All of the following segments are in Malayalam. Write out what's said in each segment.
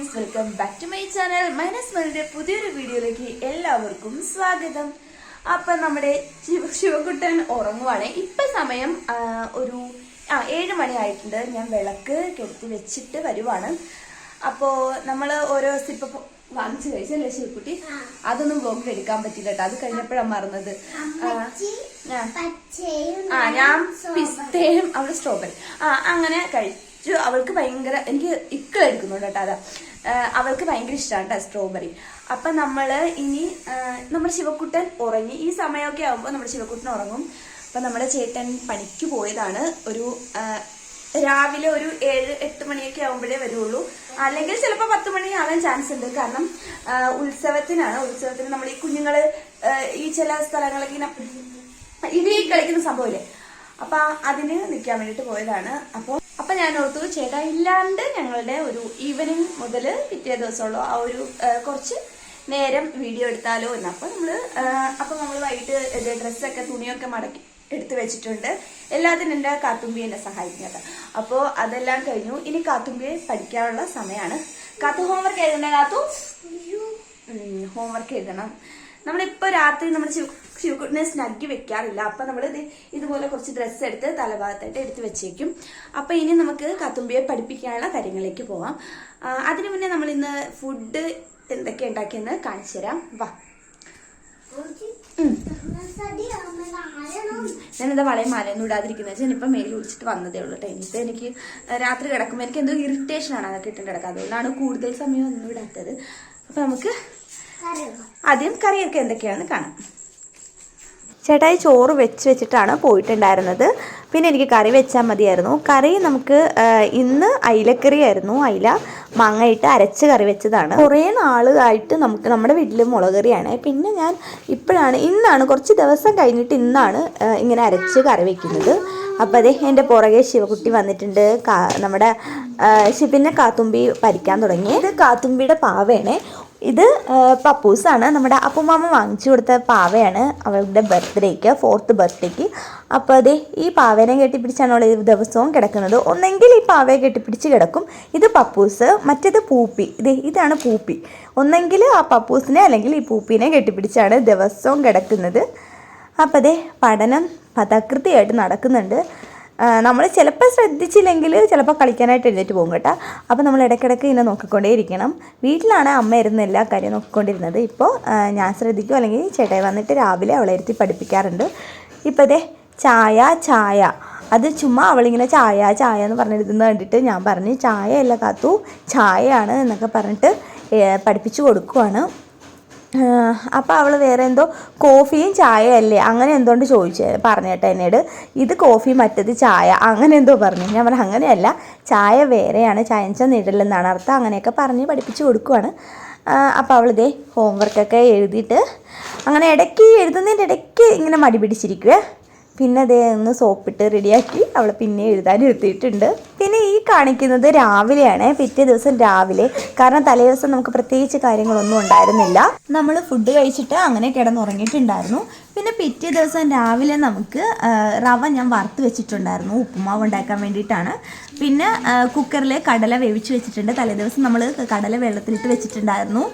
Friends welcome back to my channel. Minus മലിന്റെ പുതിയൊരു വീഡിയോയിലേക്ക് എല്ലാവർക്കും സ്വാഗതം. അപ്പം നമ്മുടെ ശിവ ശിവകുട്ടൻ ഉറങ്ങുവാണ്. ഇപ്പം സമയം ഒരു ആ ഏഴ് മണി ആയിട്ടുണ്ട്. ഞാൻ വിളക്ക് കെടുത്തി വെച്ചിട്ട് വരുവാണ്. അപ്പോൾ നമ്മൾ ഓരോ സിപ്പ് വാങ്ങിച്ചു കഴിച്ചല്ലേ ശിവക്കുട്ടി? അതൊന്നും ബ്ലോഗിൽ എടുക്കാൻ പറ്റില്ല കേട്ടോ. അത് കഴിഞ്ഞപ്പോഴാണ് മറന്നത്. ആ, ഞാൻ പിസ്തയും അവൾ സ്ട്രോബെറി ആ അങ്ങനെ കഴിച്ചു. അവൾക്ക് ഭയങ്കര എനിക്ക് ഇക്കളെടുക്കുന്നുണ്ട് കേട്ടോ. അതാ. അവൾക്ക് ഭയങ്കര ഇഷ്ടമാണ് സ്ട്രോബെറി അപ്പൊ നമ്മൾ ഇനി നമ്മുടെ ശിവക്കുട്ടൻ ഉറങ്ങി. ഈ സമയമൊക്കെ ആകുമ്പോൾ നമ്മുടെ ശിവക്കുട്ടൻ ഉറങ്ങും. അപ്പൊ നമ്മുടെ ചേട്ടൻ പണിക്ക് പോയതാണ്. ഒരു രാവിലെ ഒരു ഏഴ് എട്ട് മണിയൊക്കെ ആകുമ്പോഴേ വരുള്ളൂ. അല്ലെങ്കിൽ ചിലപ്പോൾ പത്ത് മണി ആവാൻ ചാൻസ് ഉണ്ട്. കാരണം ഉത്സവത്തിനാണ്. ഉത്സവത്തിന് നമ്മൾ ഈ കുഞ്ഞുങ്ങൾ ഈ ചില സ്ഥലങ്ങളൊക്കെ ഇങ്ങനെ ഇടി കളിക്കുന്ന സംഭവമില്ലേ? അപ്പൊ അതിന് നിൽക്കാൻ വേണ്ടിയിട്ട് പോയതാണ്. അപ്പോൾ അപ്പൊ ഞാൻ ഓർത്തു ചേട്ടാ ഇല്ലാണ്ട് ഞങ്ങളുടെ ഒരു ഈവനിങ് മുതൽ പിറ്റേ ദിവസമുള്ള ആ ഒരു കുറച്ച് നേരം വീഡിയോ എടുത്താലോ എന്ന്. അപ്പൊ നമ്മൾ ആ, അപ്പൊ നമ്മൾ വൈകിട്ട് ഡ്രസ്സൊക്കെ തുണിയൊക്കെ മടക്കി എടുത്തു വെച്ചിട്ടുണ്ട്. എല്ലാത്തിനും എന്റെ കാത്തുമ്പി എന്നെ സഹായിക്കുന്നത്. അപ്പോൾ അതെല്ലാം കഴിഞ്ഞു. ഇനി കാത്തുമ്പിയെ പഠിക്കാനുള്ള സമയമാണ്. കാത്തു ഹോംവർക്ക് എഴുതണ്ടേ കാത്തു? ഹോംവർക്ക് എഴുതണം. നമ്മളിപ്പോ രാത്രി നമ്മൾ ശിവക്കുട്ടിനെ സ്നഗ്ഗി വെക്കാറില്ല. അപ്പൊ നമ്മൾ ഇതുപോലെ കുറച്ച് ഡ്രസ്സ് എടുത്ത് തലഭാഗത്തായിട്ട് എടുത്ത് വെച്ചേക്കും. അപ്പൊ ഇനി നമുക്ക് കത്തുമ്പിയെ പഠിപ്പിക്കാനുള്ള കാര്യങ്ങളിലേക്ക് പോവാം. അതിനു മുന്നേ നമ്മൾ ഇന്ന് ഫുഡ് എന്തൊക്കെ ഉണ്ടാക്കിയെന്ന് കാണിച്ചു തരാം. വാ. ഞാനെന്താ വളയും മാലയൊന്നും ഇടാതിരിക്കുന്നത്. വെച്ചാൽ ഇപ്പം മേലിൽ വിളിച്ചിട്ട് വന്നതേ ഉള്ളൂ കേട്ടോ ഇനിയിപ്പോൾ എനിക്ക് രാത്രി കിടക്കുമ്പോൾ എനിക്ക് എന്തോ ഇറിറ്റേഷൻ ആണ് അതൊക്കെ ഇട്ടിട്ട് കിടക്കുക അതുകൊണ്ടാണ് കൂടുതൽ സമയം ഒന്നും ഇടാത്തത്. അപ്പം നമുക്ക് ആദ്യം കറിയൊക്കെ എന്തൊക്കെയാണെന്ന് കാണാം. ചേട്ടായി ചോറ് വെച്ച് വെച്ചിട്ടാണ് പോയിട്ടുണ്ടായിരുന്നത്. പിന്നെ എനിക്ക് കറി വെച്ചാൽ മതിയായിരുന്നു. കറി നമുക്ക് ഇന്ന് അയിലക്കറിയായിരുന്നു. അയില മാങ്ങയിട്ട് അരച്ച് കറി വെച്ചതാണ്. കുറേ നാളായിട്ട് നമുക്ക് നമ്മുടെ വീട്ടിൽ മുളക് കറിയാണ്. പിന്നെ ഞാൻ ഇപ്പോഴാണ് ഇന്നാണ് കുറച്ച് ദിവസം കഴിഞ്ഞിട്ട് ഇന്നാണ് ഇങ്ങനെ അരച്ച് കറി വെക്കുന്നത്. അപ്പോൾ അതെ എന്റെ പുറകെ ശിവകുട്ടി വന്നിട്ടുണ്ട്. നമ്മുടെ ശിവനെ കാത്തുമ്പി പരിക്കാൻ തുടങ്ങി. ഇത് കാത്തുമ്പിയുടെ പാവയാണേ. ഇത് പപ്പൂസാണ്. നമ്മുടെ അപ്പുമാമ വാങ്ങിച്ചു കൊടുത്ത പാവയാണ് അവളുടെ ബർത്ത്ഡേക്ക് ഫോർത്ത് ബർത്ത്ഡേക്ക്. അപ്പോൾ അതെ ഈ പാവേനെ കെട്ടിപ്പിടിച്ചാണ് അവൾ ദിവസവും കിടക്കുന്നത്. ഒന്നെങ്കിൽ ഈ പാവയെ കെട്ടിപ്പിടിച്ച് കിടക്കും. ഇത് പപ്പൂസ് മറ്റേത് പൂപ്പി. ഇത് ഇതാണ് പൂപ്പി. ഒന്നെങ്കിൽ ആ പപ്പൂസിനെ അല്ലെങ്കിൽ ഈ പൂപ്പിനെ കെട്ടിപ്പിടിച്ചാണ് ദിവസവും കിടക്കുന്നത്. അപ്പോൾ അതെ പഠനം പതാകൃതിയായിട്ട് നടക്കുന്നുണ്ട്. നമ്മൾ ചിലപ്പോൾ ശ്രദ്ധിച്ചില്ലെങ്കിൽ ചിലപ്പോൾ കളിക്കാനായിട്ട് എഴുന്നേറ്റ് പോകും കേട്ടോ. അപ്പോൾ നമ്മൾ ഇടയ്ക്കിടയ്ക്ക് ഇങ്ങനെ നോക്കിക്കൊണ്ടേ ഇരിക്കണം. വീട്ടിലാണ് അമ്മ ഇരുന്ന് എല്ലാ കാര്യവും നോക്കിക്കൊണ്ടിരുന്നത്. ഇപ്പോൾ ഞാൻ ശ്രദ്ധിക്കും. അല്ലെങ്കിൽ ചേട്ടായി വന്നിട്ട് രാവിലെ അവളെ ഇരുത്തി പഠിപ്പിക്കാറുണ്ട്. ഇപ്പോൾ ദേ ചായ ചായ. അത് ചുമ്മാ അവളിങ്ങനെ ചായ ചായ എന്ന് പറഞ്ഞിരുന്നത് കണ്ടിട്ട് ഞാൻ പറഞ്ഞു ചായ അല്ല കാത്തു ചായയാണ് എന്നൊക്കെ പറഞ്ഞിട്ട് പഠിപ്പിച്ചു കൊടുക്കുവാണ്. അപ്പോൾ അവൾ വേറെ എന്തോ കോഫിയും ചായ അല്ലേ? അങ്ങനെ എന്തോണ്ട് ചോദിച്ചു പറഞ്ഞു എന്നോട്. ഇത് കോഫി മറ്റത് ചായ. അങ്ങനെ എന്തോ പറഞ്ഞു. ഞാൻ പറഞ്ഞു അങ്ങനെയല്ല. ചായ വേറെയാണ്. ചായ വെച്ചാൽ നിഴലെന്നാണ്. അർത്ഥം അങ്ങനെയൊക്കെ പറഞ്ഞ് പഠിപ്പിച്ച് കൊടുക്കുവാണ്. അപ്പോൾ അവൾ ഹോംവർക്കൊക്കെ എഴുതിയിട്ട് അങ്ങനെ ഇടയ്ക്ക് എഴുതുന്നതിന്റെ ഇടയ്ക്ക് ഇങ്ങനെ മടി പിടിച്ചിരിക്കുവേ. പിന്നെ അതേ ഒന്ന് സോപ്പിട്ട് റെഡിയാക്കി അവൾ പിന്നെ എഴുതാൻ എഴുത്തിയിട്ടുണ്ട് പിന്നെ ഈ കാണിക്കുന്നത് രാവിലെയാണ്. പിറ്റേ ദിവസം രാവിലെ. കാരണം തലേ ദിവസം നമുക്ക് പ്രത്യേകിച്ച് കാര്യങ്ങളൊന്നും ഉണ്ടായിരുന്നില്ല. നമ്മൾ ഫുഡ് കഴിച്ചിട്ട് അങ്ങനെ കിടന്നുറങ്ങിയിട്ടുണ്ടായിരുന്നു. പിന്നെ പിറ്റേ ദിവസം രാവിലെ നമുക്ക് റവ ഞാൻ വറുത്ത് വെച്ചിട്ടുണ്ടായിരുന്നു. ഉപ്പുമാവ് ഉണ്ടാക്കാൻ വേണ്ടിയിട്ടാണ്. പിന്നെ കുക്കറിൽ കടല വേവിച്ച് വെച്ചിട്ടുണ്ട്. തലേദിവസം നമ്മൾ കടല വെള്ളത്തിലിട്ട് വെച്ചിട്ടുണ്ടായിരുന്നു.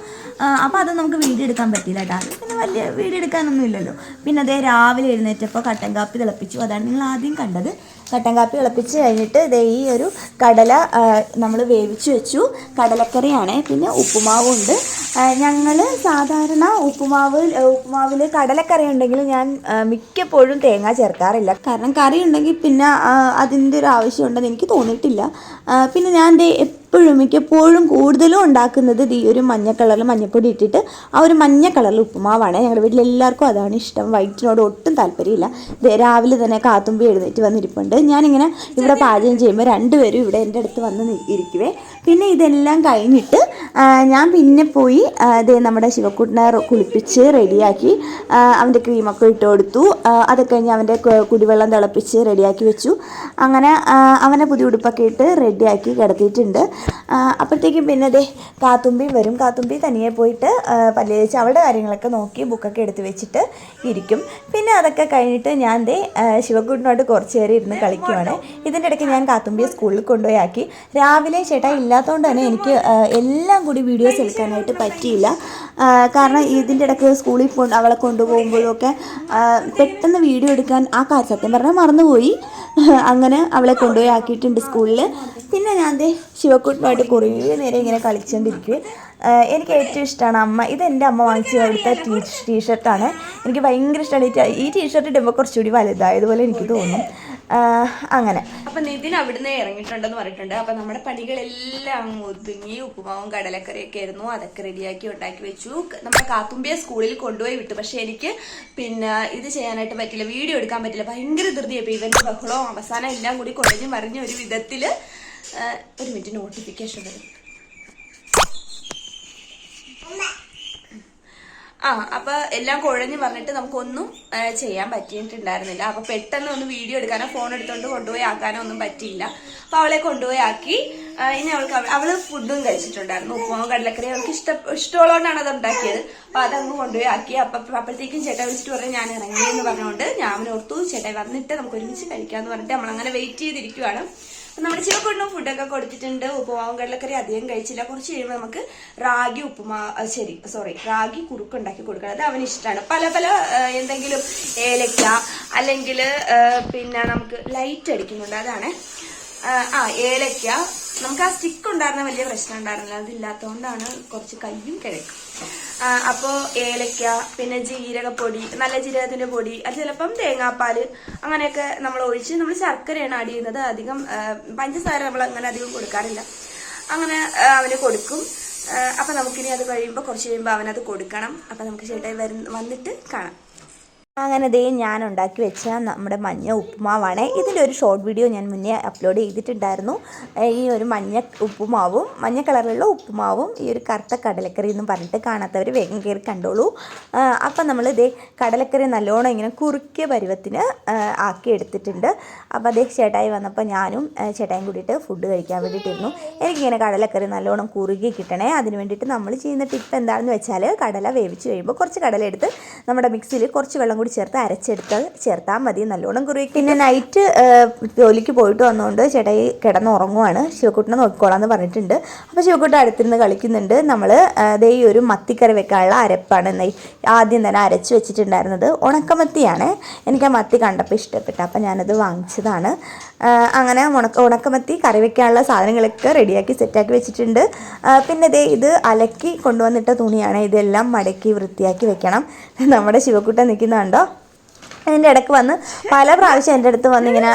അപ്പോൾ അത് നമുക്ക് വീഡിയോ എടുക്കാൻ പറ്റിയില്ല കേട്ടോ. പിന്നെ വലിയ വീഡിയോ എടുക്കാനൊന്നും ഇല്ലല്ലോ. പിന്നെ അതേ രാവിലെ എഴുന്നേറ്റപ്പോൾ കട്ടൻ കാപ്പി തിളപ്പിച്ചു. അതാണ് നിങ്ങൾ ആദ്യം കണ്ടത്. കട്ടൻ കാപ്പി ഇളപ്പിച്ച് കഴിഞ്ഞിട്ട് ദേ ഈ ഒരു കടല നമ്മൾ വേവിച്ച് വെച്ചു. കടലക്കറിയാണ്. പിന്നെ ഉപ്പുമാവുണ്ട്. ഞങ്ങൾ സാധാരണ ഉപ്പുമാവ് ഉപ്പുമാവിൽ കടലക്കറി ഉണ്ടെങ്കിൽ ഞാൻ മിക്കപ്പോഴും തേങ്ങ ചേർക്കാറില്ല. കാരണം കറി ഉണ്ടെങ്കിൽ പിന്നെ അതിന്റെ ഒരു ആവശ്യമുണ്ടെന്ന് എനിക്ക് തോന്നിയിട്ടില്ല. പിന്നെ ഞാൻ ദേ എപ്പോഴും മിക്കപ്പോഴും കൂടുതലും ഉണ്ടാക്കുന്നത് ഈ ഒരു മഞ്ഞ കളറിൽ മഞ്ഞപ്പൊടി ഇട്ടിട്ട് ആ ഒരു മഞ്ഞ കളറിൽ ഉപ്പുമാവാണ്. ഞങ്ങളുടെ വീട്ടിൽ എല്ലാവർക്കും അതാണ് ഇഷ്ടം. വൈറ്റിനോട് ഒട്ടും താല്പര്യമില്ല. രാവിലെ തന്നെ കാത്തുമ്പി എഴുന്നേറ്റ് വന്നിരിപ്പുണ്ട്. ഞാനിങ്ങനെ ഇവിടെ പാചകം ചെയ്യുമ്പോൾ രണ്ടുപേരും ഇവിടെ എന്റെ അടുത്ത് വന്ന് ഇരിക്കുവേ. പിന്നെ ഇതെല്ലാം കഴിഞ്ഞിട്ട് ഞാൻ പിന്നെ പോയി ഇതേ നമ്മുടെ ശിവക്കുട്ടനെ കുളിപ്പിച്ച് റെഡിയാക്കി അവന്റെ ക്രീമൊക്കെ ഇട്ട് കൊടുത്തു. അത് കഴിഞ്ഞ് അവന്റെ കുടിവെള്ളം തിളപ്പിച്ച് റെഡിയാക്കി വെച്ചു. അങ്ങനെ അവനെ പുതിയ ഉടുപ്പൊക്കെ ഇട്ട് റെഡിയാക്കി കിടത്തിയിട്ടുണ്ട്. അപ്പോഴത്തേക്കും പിന്നെ ദേ കാത്തുമ്പി വരും. കാത്തുമ്പി തനിയെ പോയിട്ട് പല്ലേച്ച് അവളുടെ കാര്യങ്ങളൊക്കെ നോക്കി ബുക്കൊക്കെ എടുത്ത് വെച്ചിട്ട് ഇരിക്കും. പിന്നെ അതൊക്കെ കഴിഞ്ഞിട്ട് ഞാൻ ദേ ശിവകുട്ടിനോട് കുറച്ച് നേരം ഇരുന്ന് കളിക്കുവാണ്. ഇതിന്റെ ഇടയ്ക്ക് ഞാൻ കാത്തുമ്പിയെ സ്കൂളിൽ കൊണ്ടുപോയി ആക്കി രാവിലെ ചേട്ടാ ഇല്ലാത്തതുകൊണ്ട് തന്നെ എനിക്ക് എല്ലാം കൂടി വീഡിയോസ് എടുക്കാനായിട്ട് പറ്റിയില്ല. കാരണം ഇതിന്റെ ഇടയ്ക്ക് സ്കൂളിൽ പോ അവളെ കൊണ്ടുപോകുമ്പോഴൊക്കെ പെട്ടെന്ന് വീഡിയോ എടുക്കാൻ ആ കാര്യം സത്യം പറഞ്ഞാൽ മറന്നുപോയി. അങ്ങനെ അവളെ കൊണ്ടുപോയി ആക്കിയിട്ടുണ്ട് സ്കൂളിൽ പിന്നെ ഞാൻ ദേ ശിവക്കുട്ടനുമായിട്ട് കുറേ നേരം ഇങ്ങനെ കളിച്ചുകൊണ്ടിരിക്കും എനിക്ക് ഏറ്റവും ഇഷ്ടമാണ് അമ്മ. ഇത് എന്റെ അമ്മ വാങ്ങിച്ച കൊടുത്ത ടീ ടീഷർട്ടാണ്. എനിക്ക് ഭയങ്കര ഇഷ്ടമാണ് ഈ ടീഷർട്ട് ഇടുമ്പോൾ കുറച്ചുകൂടി വലുതായതുപോലെ എനിക്ക് തോന്നും. അങ്ങനെ. അപ്പൊ നിതിൻ അവിടുന്ന് ഇറങ്ങിയിട്ടുണ്ടെന്ന് പറഞ്ഞിട്ടുണ്ട്. അപ്പൊ നമ്മുടെ പണികളെല്ലാം ഒതുങ്ങി ഉപ്പുമാവും കടലക്കറിയൊക്കെ ആയിരുന്നു. അതൊക്കെ റെഡിയാക്കി ഉണ്ടാക്കി വെച്ചു. നമ്മുടെ കാത്തുമ്പിയെ സ്കൂളിൽ കൊണ്ടുപോയി വിട്ടു. പക്ഷെ എനിക്ക് പിന്നെ ഇത് ചെയ്യാനായിട്ട് പറ്റില്ല. വീഡിയോ എടുക്കാൻ പറ്റില്ല. ഭയങ്കര ധൃതിയായി. ഇവന്റെ ബഹളവും അവസാനം എല്ലാം കൂടി കൊടഞ്ഞു മറിഞ്ഞ ഒരു വിധത്തിൽ ഒരു മിനിറ്റ് നോട്ടിഫിക്കേഷൻ വരും. ആ അപ്പൊ എല്ലാം കുഴഞ്ഞു പറഞ്ഞിട്ട് നമുക്കൊന്നും ചെയ്യാൻ പറ്റിയിട്ടുണ്ടായിരുന്നില്ല. അപ്പൊ പെട്ടെന്ന് ഒന്ന് വീഡിയോ എടുക്കാനോ ഫോൺ എടുത്തോണ്ട് കൊണ്ടുപോയി ആക്കാനോ ഒന്നും പറ്റിയില്ല. അപ്പൊ അവളെ കൊണ്ടുപോയി ആക്കി. ഇനി അവൾക്ക് അവ- അവൾ ഫുഡും കഴിച്ചിട്ടുണ്ടായിരുന്നു. ഉപ്പുമാവും കടലക്കറി അവൾക്ക് ഇഷ്ട ഇഷ്ടമുള്ളതുകൊണ്ടാണ് അത് ഉണ്ടാക്കിയത്. അപ്പൊ അതങ്ങ് കൊണ്ടുപോയി ആക്കി. അപ്പൊ അപ്പോഴത്തേക്കും ചേട്ടൻ വിളിച്ചിട്ട് പറഞ്ഞു ഞാൻ ഇറങ്ങി എന്ന് പറഞ്ഞുകൊണ്ട് ഞാൻ ഓർത്തു ചേട്ടാ വന്നിട്ട് നമുക്ക് ഒരുമിച്ച് കഴിക്കാന്ന് പറഞ്ഞിട്ട് നമ്മളങ്ങനെ വെയിറ്റ് ചെയ്തിരിക്കുവാണ്. നമ്മുടെ ചിവക്കൊണ്ടും ഫുഡൊക്കെ കൊടുത്തിട്ടുണ്ട്. ഉപ്പുമാവും കടലക്കറി അധികം കഴിച്ചില്ല. കുറച്ച് കഴിയുമ്പോൾ നമുക്ക് റാഗി ഉപ്പുമാ ശരി സോറി റാഗി കുറുക്ക് ഉണ്ടാക്കി കൊടുക്കണം. അത് അവന് ഇഷ്ടമാണ് പല പല എന്തെങ്കിലും ഏലക്ക അല്ലെങ്കിൽ പിന്നെ നമുക്ക് ലൈറ്റ് അടിക്കുന്നുണ്ട്. അതാണ് ആ ഏലക്ക. നമുക്ക് ആ സ്റ്റിക്ക് ഉണ്ടായിരുന്ന വലിയ പ്രശ്നം ഉണ്ടായിരുന്നില്ല. അതില്ലാത്തതുകൊണ്ടാണ് കുറച്ച് കയ്യും കിഴക്കും. ആ, അപ്പോ ഏലക്ക പിന്നെ ജീരകപ്പൊടി നല്ല ജീരകത്തിന്റെ പൊടി അത് ചിലപ്പം തേങ്ങാപ്പാൽ അങ്ങനെയൊക്കെ നമ്മൾ ഒഴിച്ച് നമ്മൾ ശർക്കരയാണ് ആഡ് ചെയ്യുന്നത്. അധികം പഞ്ചസാര നമ്മൾ അങ്ങനെ അധികം കൊടുക്കാറില്ല. അങ്ങനെ അവന് കൊടുക്കും. അപ്പൊ നമുക്കിനി അത് കഴിയുമ്പോൾ കുറച്ച് കഴിയുമ്പോൾ അവനത് കൊടുക്കണം. അപ്പൊ നമുക്ക് ചേട്ടായി വരുന്ന വന്നിട്ട് കാണാം. അങ്ങനെ ദേ ഞാൻ ഉണ്ടാക്കി വെച്ച നമ്മുടെ മഞ്ഞ ഉപ്പുമാവാണ്. ഇതിന്റെ ഒരു ഷോർട്ട് വീഡിയോ ഞാൻ മുന്നേ അപ്ലോഡ് ചെയ്തിട്ടുണ്ടായിരുന്നു. ഈ ഒരു മഞ്ഞ ഉപ്പുമാവും മഞ്ഞ കളറിലുള്ള ഉപ്പുമാവും ഈ ഒരു കറുത്ത കടലക്കറി എന്ന് പറഞ്ഞിട്ട് കാണാത്തവർ വേഗം കയറി കണ്ടോളൂ. അപ്പം നമ്മൾ ഇതേ കടലക്കറി നല്ലോണം ഇങ്ങനെ കുറുക്കിയ പരുവത്തിന് ആക്കി എടുത്തിട്ടുണ്ട്. അപ്പോൾ അതേ ചേട്ടായി വന്നപ്പോൾ ഞാനും ചേട്ടായും കൂടിയിട്ട് ഫുഡ് കഴിക്കാൻ വേണ്ടിയിട്ടിരുന്നു. എനിക്കിങ്ങനെ കടലക്കറി നല്ലോണം കുറുകി കിട്ടണേ. അതിന് വേണ്ടിയിട്ട് നമ്മൾ ചെയ്യുന്ന ടിപ്പ് എന്താണെന്ന് വെച്ചാൽ കടല വേവിച്ച് കഴിയുമ്പോൾ കുറച്ച് കടല എടുത്ത് നമ്മുടെ മിക്സിയിൽ കുറച്ച് വെള്ളം കൂടി ചേർത്ത് അരച്ചെടുത്ത് ചേർത്താൽ മതി. നല്ലോണം കുറുകി പിന്നെ നൈറ്റ് ജോലിക്ക് പോയിട്ട് വന്നുകൊണ്ട് ചേട്ടായി കിടന്ന് ഉറങ്ങുവാണ്. ശിവക്കുട്ടിനെ നോക്കിക്കോളാം എന്ന് പറഞ്ഞിട്ടുണ്ട്. അപ്പോൾ ശിവക്കുട്ടി അടുത്തിരുന്ന് കളിക്കുന്നുണ്ട്. നമ്മൾ ദേ ഈ ഒരു മത്തിക്കറി വെക്കാനുള്ള അരപ്പാണ് നൈ ആദ്യം തന്നെ അരച്ച് വെച്ചിട്ടുണ്ടായിരുന്നത് ഉണക്കമത്തിയാണ്. എനിക്ക് ആ മത്തി കണ്ടപ്പോൾ ഇഷ്ടപ്പെട്ടു. അപ്പോൾ ഞാനത് വാങ്ങിച്ചതാണ്. അങ്ങനെ ഉണക്ക ഉണക്കമത്തി കറി വെക്കാനുള്ള സാധനങ്ങളൊക്കെ റെഡിയാക്കി സെറ്റാക്കി വെച്ചിട്ടുണ്ട്. പിന്നെ ദേ ഇത് അലക്കി കൊണ്ടുവന്നിട്ട തുണിയാണ്. ഇതെല്ലാം മടക്കി വൃത്തിയാക്കി വെക്കണം. നമ്മുടെ ശിവക്കുട്ടൻ നിൽക്കുന്നുണ്ടോ അതിന്റെ ഇടയ്ക്ക് വന്ന് പല പ്രാവശ്യം എന്റെ അടുത്ത് വന്ന് ഇങ്ങനെ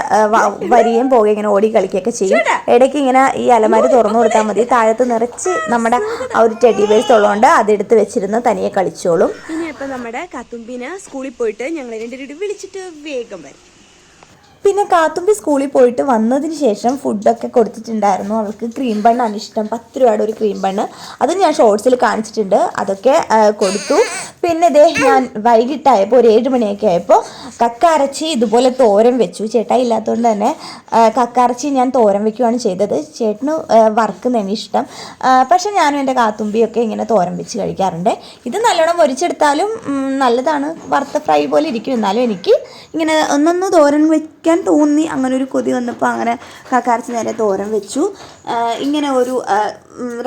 വരികയും പോകുകയും ഇങ്ങനെ ഓടി കളിക്കുകയൊക്കെ ചെയ്യും. ഇടയ്ക്ക് ഇങ്ങനെ ഈ അലമാരി തുറന്നു കൊടുത്താൽ മതി. താഴത്ത് നിറച്ച് നമ്മുടെ ആ ഒരു ടെഡി ബേഴ്സ് ഉള്ളതുകൊണ്ട് അതെടുത്ത് വെച്ചിരുന്ന് തനിയെ കളിച്ചോളും. ഇനി ഇപ്പം നമ്മുടെ കത്തുമ്പിനെ സ്കൂളിൽ പോയിട്ട് ഞങ്ങൾ രണ്ടുപേരും വിളിച്ചിട്ട് വേഗം വരും. പിന്നെ കാത്തുമ്പി സ്കൂളിൽ പോയിട്ട് വന്നതിന് ശേഷം ഫുഡൊക്കെ കൊടുത്തിട്ടുണ്ടായിരുന്നു. അവൾക്ക് ക്രീം ബണ്ണാണ് ഇഷ്ടം. പത്ത് രൂപയുടെ ഒരു ക്രീം ബണ്ണ് അത് ഞാൻ ഷോർട്സിൽ കാണിച്ചിട്ടുണ്ട്. അതൊക്കെ കൊടുത്തു. പിന്നെ ഇതേ ഞാൻ വൈകിട്ടായപ്പോൾ ഒരു ഏഴ് മണിയൊക്കെ ആയപ്പോൾ കക്കാരച്ചി ഇതുപോലെ തോരൻ വെച്ചു. ചേട്ടാ ഇല്ലാത്തതുകൊണ്ട് തന്നെ ആ, കക്കാരച്ചി ഞാൻ തോരൻ വെക്കുകയാണ് ചെയ്തത്. ചേട്ടന് വറുക്കുന്നതാണ് ഇഷ്ടം. പക്ഷേ പക്ഷെ ഞാനും എന്റെ കാത്തുമ്പിയൊക്കെ ഇങ്ങനെ തോരൻ വെച്ച് കഴിക്കാറുണ്ട്. ഇത് നല്ലോണം പൊരിച്ചെടുത്താലും നല്ലതാണ്. വറുത്ത ഫ്രൈ പോലെ ഇരിക്കും. എന്നാലും എനിക്ക് ഇങ്ങനെ ഒന്നൊന്ന് തോരൻ വെക്കാൻ തോന്നി. അങ്ങനെ ഒരു കൊതി വന്നപ്പോൾ അങ്ങനെ കക്കാരച്ച് നേരെ തോരൻ വെച്ചു. ഇങ്ങനെ ഒരു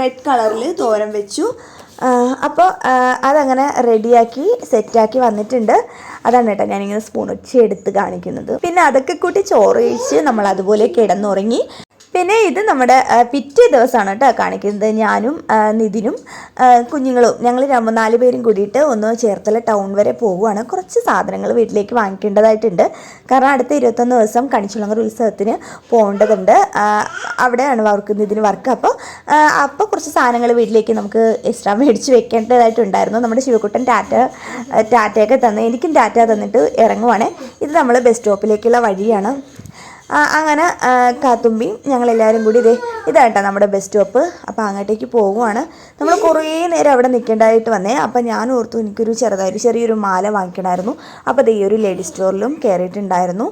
റെഡ് കളറിൽ തോരൻ വെച്ചു. അപ്പോൾ അതങ്ങനെ റെഡിയാക്കി സെറ്റാക്കി വന്നിട്ടുണ്ട്. അതാണ് കേട്ടോ ഞാനിങ്ങനെ സ്പൂൺ വെച്ച് എടുത്ത് കാണിക്കുന്നത്. പിന്നെ അതൊക്കെ കൂട്ടി ചോറ് കഴിച്ച് നമ്മൾ അതുപോലെ കിടന്നുറങ്ങി. പിന്നെ ഇത് നമ്മുടെ പിറ്റേ ദിവസമാണ് കേട്ടോ കാണിക്കുന്നത്. ഞാനും നിതിനും കുഞ്ഞുങ്ങളും ഞങ്ങൾ നാല് പേരും കൂടിയിട്ട് ഒന്ന് ചേർത്തല ടൗൺ വരെ പോവുകയാണ്. കുറച്ച് സാധനങ്ങൾ വീട്ടിലേക്ക് വാങ്ങിക്കേണ്ടതായിട്ടുണ്ട്. കാരണം അടുത്ത ഇരുപത്തൊന്ന് ദിവസം കണിച്ചുളങ്ങർ ഉത്സവത്തിന് പോകേണ്ടതുണ്ട്. അവിടെയാണ് വർക്ക് നിതിന് വർക്ക് അപ്പോൾ അപ്പോൾ കുറച്ച് സാധനങ്ങൾ വീട്ടിലേക്ക് നമുക്ക് എക്സ്ട്രാ മേടിച്ച് വെക്കേണ്ടതായിട്ടുണ്ടായിരുന്നു. നമ്മുടെ ശിവക്കുട്ടൻ ടാറ്റ ടാറ്റയൊക്കെ തന്ന് എനിക്കും ടാറ്റ തന്നിട്ട് ഇറങ്ങുവാണ്. ഇത് നമ്മൾ ബസ് സ്റ്റോപ്പിലേക്കുള്ള വഴിയാണ്. അങ്ങനെ കാത്തുമ്പി ഞങ്ങളെല്ലാവരും കൂടി ഇതേ ഇതായിട്ടാ നമ്മുടെ ബസ് സ്റ്റോപ്പ് അപ്പോൾ അങ്ങോട്ടേക്ക് പോവുകയാണ് നമ്മൾ കുറേ നേരം അവിടെ നിൽക്കേണ്ടതായിട്ട് വന്നേ. അപ്പോൾ ഞാൻ ഓർത്തു എനിക്കൊരു ചെറുതായിട്ട് ചെറിയൊരു മാല വാങ്ങിക്കണമായിരുന്നു. അപ്പോൾ ഈ ഒരു ലേഡീസ് സ്റ്റോറിലും കയറിയിട്ടുണ്ടായിരുന്നു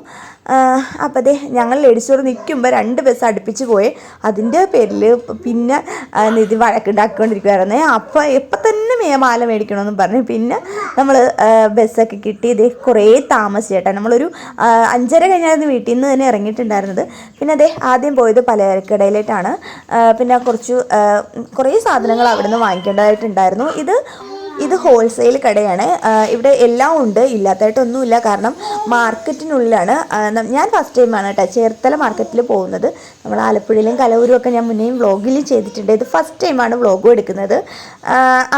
അപ്പോൾ അതെ ഞങ്ങൾ ലേഡീസോട് നിൽക്കുമ്പോൾ രണ്ട് ബസ് അടുപ്പിച്ച് പോയി. അതിന്റെ പേരിൽ പിന്നെ നിധി വഴക്കുണ്ടാക്കിക്കൊണ്ടിരിക്കുവായിരുന്നേ. അപ്പോൾ എപ്പം തന്നെ മേ മാല മേടിക്കണമെന്ന് പറഞ്ഞു പിന്നെ നമ്മൾ ബസ്സൊക്കെ കിട്ടി. ഇത് കുറേ താമസിച്ചേട്ടാ. നമ്മളൊരു അഞ്ചര കഴിഞ്ഞായിരുന്നു വീട്ടിൽ നിന്ന് തന്നെ ഇറങ്ങിയിട്ടുണ്ടായിരുന്നത്. പിന്നെ അതെ ആദ്യം പോയത് പലചരക്കടയിലേട്ടാണ് പിന്നെ കുറച്ച് കുറേ സാധനങ്ങൾ അവിടെ നിന്ന് വാങ്ങിക്കേണ്ടതായിട്ടുണ്ടായിരുന്നു. ഇത് ഇത് ഹോൾസെയിൽ കടയാണ്. ഇവിടെ എല്ലാം ഉണ്ട്. ഇല്ലാത്തതായിട്ടൊന്നുമില്ല. കാരണം മാർക്കറ്റിനുള്ളിലാണ് ഞാൻ ഫസ്റ്റ് ടൈമാണ് കേട്ടോ ചേർത്തല മാർക്കറ്റിൽ പോകുന്നത്. നമ്മൾ ആലപ്പുഴയിലും കലവൂരും ഒക്കെ ഞാൻ മുന്നേയും വ്ളോഗിൽ ചെയ്തിട്ടുണ്ട്. ഇത് ഫസ്റ്റ് ടൈമാണ് വ്ളോഗും എടുക്കുന്നത്.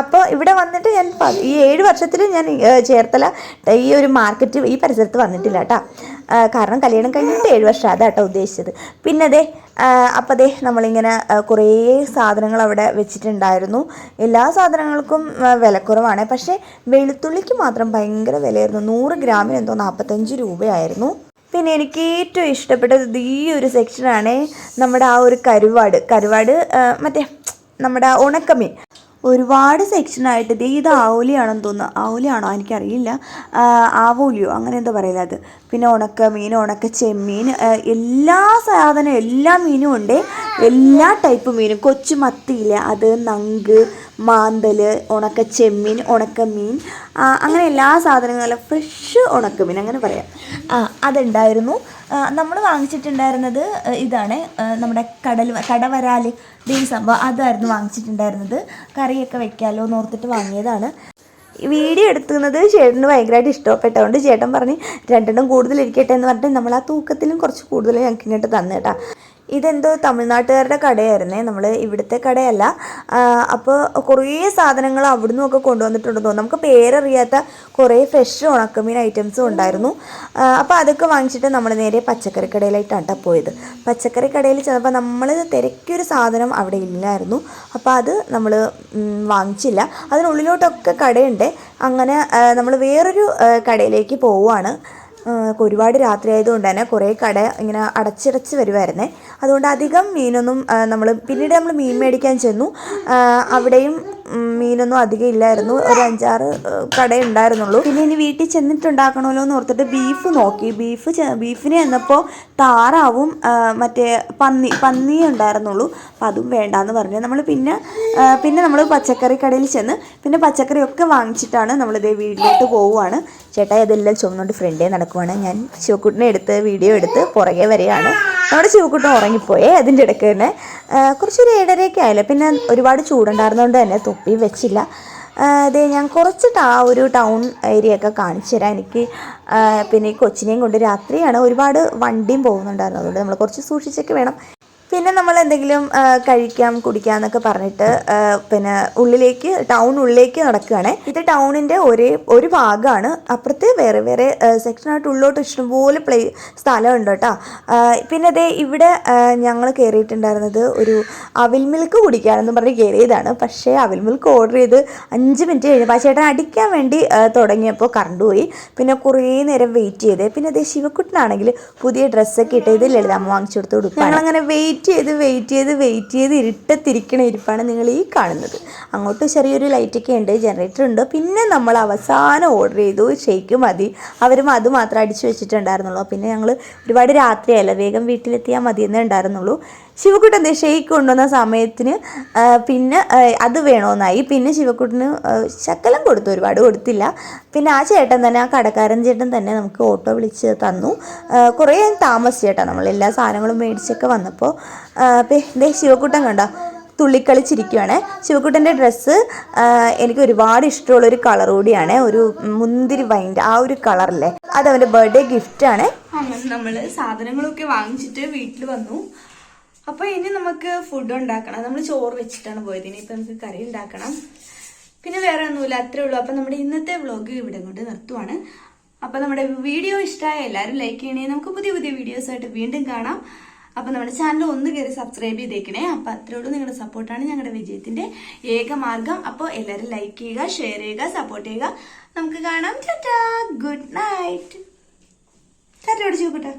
അപ്പോൾ ഇവിടെ വന്നിട്ട് ഞാൻ ഈ ഏഴ് വർഷത്തിൽ ഞാൻ ചേർത്തല ഈ ഒരു മാർക്കറ്റ് ഈ പരിസരത്ത് വന്നിട്ടില്ല കേട്ടോ കാരണം കല്യാണം കഴിഞ്ഞിട്ട് ഏഴ് വർഷം അതാട്ടോ ഉദ്ദേശിച്ചത്. പിന്നെ അതെ അപ്പോൾ ദേ നമ്മളിങ്ങനെ കുറേ സാധനങ്ങൾ അവിടെ വെച്ചിട്ടുണ്ടായിരുന്നു. എല്ലാ സാധനങ്ങൾക്കും വിലക്കുറവാണ്. പക്ഷേ വെളുത്തുള്ളിക്ക് മാത്രം ഭയങ്കര വിലയായിരുന്നു. നൂറ് ഗ്രാമിന് എന്തോ നാൽപ്പത്തഞ്ച് രൂപയായിരുന്നു. പിന്നെ എനിക്ക് ഏറ്റവും ഇഷ്ടപ്പെട്ടത് ഈ ഒരു സെക്ഷനാണ് നമ്മുടെ ആ ഒരു കരുവാട്. കരുവാട് മറ്റേ നമ്മുടെ ഉണക്കമീൻ. ഒരുപാട് സെക്ഷനായിട്ട് ദേ ഇത് ആവോലിയാണെന്ന് തോന്നുന്നു. ആവോലിയാണോ? എനിക്കറിയില്ല. ആവോലിയോ? അങ്ങനെ എന്താ പറയില്ല അത്. പിന്നെ ഉണക്ക മീൻ ഉണക്ക ചെമ്മീൻ എല്ലാ സാധനവും എല്ലാ മീനും ഉണ്ട്. എല്ലാ ടൈപ്പ് മീനും. കൊച്ചു മത്തിയില്ല അത് നങ്ക് മാന്തൽ ഉണക്ക ചെമ്മീൻ ഉണക്ക മീൻ അങ്ങനെ എല്ലാ സാധനങ്ങളും ഫ്രഷ് ഉണക്കമീൻ അങ്ങനെ പറയാം. അതുണ്ടായിരുന്നു. നമ്മൾ വാങ്ങിച്ചിട്ടുണ്ടായിരുന്നത് ഇതാണ് നമ്മുടെ കടൽ കടവരാൽ ഈ സംഭവം. അതായിരുന്നു വാങ്ങിച്ചിട്ടുണ്ടായിരുന്നത്. കറിയൊക്കെ വെക്കാമല്ലോ എന്ന് ഓർത്തിട്ട് വാങ്ങിയതാണ്. വീഡിയോ എടുക്കുന്നത് ചേട്ടന് ഭയങ്കരമായിട്ട് ഇഷ്ടപ്പെട്ടതുകൊണ്ട് ചേട്ടൻ പറഞ്ഞ് രണ്ടെണ്ണം കൂടുതൽ ഇരിക്കട്ടെ എന്ന് പറഞ്ഞിട്ട് നമ്മൾ ആ തൂക്കത്തിലും കുറച്ച് കൂടുതൽ ഞങ്ങൾക്ക് ഇങ്ങോട്ട് തന്നു കേട്ടാ. ഇതെന്തോ തമിഴ്നാട്ടുകാരുടെ കടയായിരുന്നേ. നമ്മൾ ഇവിടുത്തെ കടയല്ല. അപ്പോൾ കുറേ സാധനങ്ങൾ അവിടുന്ന് ഒക്കെ കൊണ്ടുവന്നിട്ടുണ്ടെന്ന് തോന്നുന്നു. നമുക്ക് പേരറിയാത്ത കുറേ ഫ്രഷ് ഉണക്കമീൻ ഐറ്റംസും ഉണ്ടായിരുന്നു. അപ്പോൾ അതൊക്കെ വാങ്ങിച്ചിട്ട് നമ്മൾ നേരെ പച്ചക്കറി കടയിലായിട്ടാണ് കേട്ടോ പോയത്. പച്ചക്കറി കടയിൽ ചെന്നപ്പോൾ നമ്മൾ തിരക്കിയൊരു സാധനം അവിടെ ഇല്ലായിരുന്നു. അപ്പോൾ അത് നമ്മൾ വാങ്ങിച്ചില്ല. അതിനുള്ളിലോട്ടൊക്കെ കടയുണ്ട്. അങ്ങനെ നമ്മൾ വേറൊരു കടയിലേക്ക് പോവുകയാണ് ഒരുപാട് രാത്രി ആയതുകൊണ്ട് തന്നെ കുറേ കട ഇങ്ങനെ അടച്ചിടച്ച് വരുമായിരുന്നേ അതുകൊണ്ട് അധികം മീനൊന്നും നമ്മൾ പിന്നീട് നമ്മൾ മീൻ മേടിക്കാൻ ചെന്നു. അവിടെയും മീനൊന്നും അധികം ഇല്ലായിരുന്നു. ഒരു അഞ്ചാറ് കട ഉണ്ടായിരുന്നുള്ളൂ. പിന്നെ ഇനി വീട്ടിൽ ചെന്നിട്ടുണ്ടാക്കണമല്ലോ എന്ന് ഓർത്തിട്ട് ബീഫ് നോക്കി. ബീഫ് ബീഫിന് ചെന്നപ്പോൾ താറാവും മറ്റേ പന്നി പന്നിയേ ഉണ്ടായിരുന്നുള്ളൂ. അപ്പം അതും വേണ്ടാന്ന് പറഞ്ഞു. നമ്മൾ പിന്നെ പിന്നെ നമ്മൾ പച്ചക്കറി കടയിൽ ചെന്ന് പിന്നെ പച്ചക്കറിയൊക്കെ വാങ്ങിച്ചിട്ടാണ് നമ്മളിതേ വീട്ടിലോട്ട് പോവുകയാണ് ചേട്ടാ ഇതെല്ലാം ചുമന്നുകൊണ്ട് ഫ്രണ്ടേ നടക്കുവാണ്. ഞാൻ ശിവക്കുട്ടിനെ എടുത്ത് വീഡിയോ എടുത്ത് പുറകെ വരെയാണ് നമ്മുടെ ശിവക്കുട്ടൻ ഉറങ്ങിപ്പോയേ അതിന്റെ ഇടയ്ക്ക് തന്നെ. കുറച്ചൊരു ഏഴരയൊക്കെ ആയില്ല? പിന്നെ ഒരുപാട് ചൂടുണ്ടായിരുന്നതുകൊണ്ട് തന്നെ തൊപ്പി വെച്ചില്ല. അതെ ഞാൻ കുറച്ചിട്ട് ആ ഒരു ടൗൺ ഏരിയ ഒക്കെ കാണിച്ചു തരാം എനിക്ക് പിന്നെ കൊച്ചിനെയും കൊണ്ട് രാത്രിയാണ് ഒരുപാട് വണ്ടിയും പോകുന്നുണ്ടായിരുന്നു. അതുകൊണ്ട് നമ്മൾ കുറച്ച് സൂക്ഷിച്ചൊക്കെ വേണം. പിന്നെ നമ്മൾ എന്തെങ്കിലും കഴിക്കാം കുടിക്കാം എന്നൊക്കെ പറഞ്ഞിട്ട് പിന്നെ ഉള്ളിലേക്ക് ടൗൺ ഉള്ളിലേക്ക് നടക്കുകയാണ്. ഇത് ടൗണിന്റെ ഒരേ ഒരു ഭാഗമാണ്. അപ്പുറത്ത് വേറെ വേറെ സെക്ഷനായിട്ട് ഉള്ളോട്ട് ഇഷ്ടംപോലെ പ്ലേ സ്ഥലമുണ്ട് കേട്ടോ. പിന്നെ അതേ ഇവിടെ ഞങ്ങൾ കയറിയിട്ടുണ്ടായിരുന്നത് ഒരു അവിൽ മിൽക്ക് കുടിക്കാനെന്ന് പറഞ്ഞ് കയറിയതാണ് പക്ഷേ അവിൽ മിൽക്ക് ഓർഡർ ചെയ്ത് അഞ്ച് മിനിറ്റ് കഴിഞ്ഞു പക്ഷേ ചേട്ടൻ അടിക്കാൻ വേണ്ടി തുടങ്ങിയപ്പോൾ കറണ്ട് പോയി പിന്നെ കുറേ നേരം വെയിറ്റ് ചെയ്തേ. പിന്നെ അതേ ശിവക്കുട്ടനാണെങ്കിൽ പുതിയ ഡ്രസ്സൊക്കെ ഇട്ട് ഇത് ലളിതാമ്മ വാങ്ങിച്ചു കൊടുത്ത് കൊടുക്കും ഞങ്ങളങ്ങനെ വെയിറ്റ് ചെയ്ത് വെയിറ്റ് ചെയ്ത് വെയിറ്റ് ചെയ്ത് ഇരുട്ടത്തിരിക്കണ ഇരിപ്പാണ് നിങ്ങൾ ഈ കാണുന്നത്. അങ്ങോട്ട് ചെറിയൊരു ലൈറ്റൊക്കെ ഉണ്ട് ജനറേറ്റർ ഉണ്ട്. പിന്നെ നമ്മൾ അവസാനം ഓർഡർ ചെയ്തു ഷേക്ക് മതി. അവരും അത് മാത്രം അടിച്ചു വെച്ചിട്ടുണ്ടായിരുന്നുള്ളൂ. പിന്നെ ഞങ്ങൾ ഒരുപാട് രാത്രിയല്ല വേഗം വീട്ടിലെത്തിയാൽ മതിയെന്നേ ഉണ്ടായിരുന്നുള്ളൂ. ശിവക്കുട്ടൻ ഷെയ്ക്ക് കൊണ്ടുവന്ന സമയത്തിന് പിന്നെ അത് വേണമെന്നായി പിന്നെ ശിവക്കുട്ടന് ശക്കലം കൊടുത്തു. ഒരുപാട് കൊടുത്തില്ല. പിന്നെ ആ ചേട്ടൻ തന്നെ ആ കടക്കാരൻ ചേട്ടൻ തന്നെ നമുക്ക് ഓട്ടോ വിളിച്ച് തന്നു. കുറേ താമസിച്ചു ചേട്ടാ നമ്മൾ. എല്ലാ സാധനങ്ങളും മേടിച്ചൊക്കെ വന്നപ്പോൾ ദേ ശിവക്കുട്ടൻ കണ്ടോ തുള്ളിക്കളിച്ചിരിക്കുകയാണ് ശിവക്കുട്ടന്റെ ഡ്രസ്സ് എനിക്ക് ഒരുപാട് ഇഷ്ടമുള്ള ഒരു കളർ കൂടിയാണ്. ഒരു മുന്തിരി വൈന്റെ ആ ഒരു കളറല്ലേ. അത് അവന്റെ ബർത്ത്ഡേ ഗിഫ്റ്റാണ്. ആണ് നമ്മൾ സാധനങ്ങളൊക്കെ വാങ്ങിച്ചിട്ട് വീട്ടിൽ വന്നു. അപ്പോൾ ഇനി നമുക്ക് ഫുഡ് ഉണ്ടാക്കണം. നമ്മൾ ചോറ് വെച്ചിട്ടാണ് പോയത്. ഇനിയിപ്പോൾ നമുക്ക് കറി ഉണ്ടാക്കണം. പിന്നെ വേറെ ഒന്നുമില്ല. അത്രേ ഉള്ളൂ. അപ്പോൾ നമ്മുടെ ഇന്നത്തെ വ്ളോഗ് ഇവിടെ കൊണ്ട് നിർത്തുവാണ്. അപ്പോൾ നമ്മുടെ വീഡിയോ ഇഷ്ടമായ എല്ലാവരും ലൈക്ക് ചെയ്യണേ. നമുക്ക് പുതിയ പുതിയ വീഡിയോസ് ആയിട്ട് വീണ്ടും കാണാം. അപ്പോൾ നമ്മുടെ ചാനൽ ഒന്ന് കയറി സബ്സ്ക്രൈബ് ചെയ്തേക്കണേ. അപ്പോൾ അത്രേ ഉള്ളൂ. നിങ്ങളുടെ സപ്പോർട്ടാണ് ഞങ്ങളുടെ വിജയത്തിന്റെ ഏക മാർഗം. അപ്പോൾ എല്ലാവരും ലൈക്ക് ചെയ്യുക ഷെയർ ചെയ്യുക സപ്പോർട്ട് ചെയ്യുക. നമുക്ക് കാണാം. ടാറ്റാ. ഗുഡ് നൈറ്റ് ടാറ്റ ഓടിച്ചു നോക്കട്ടെ.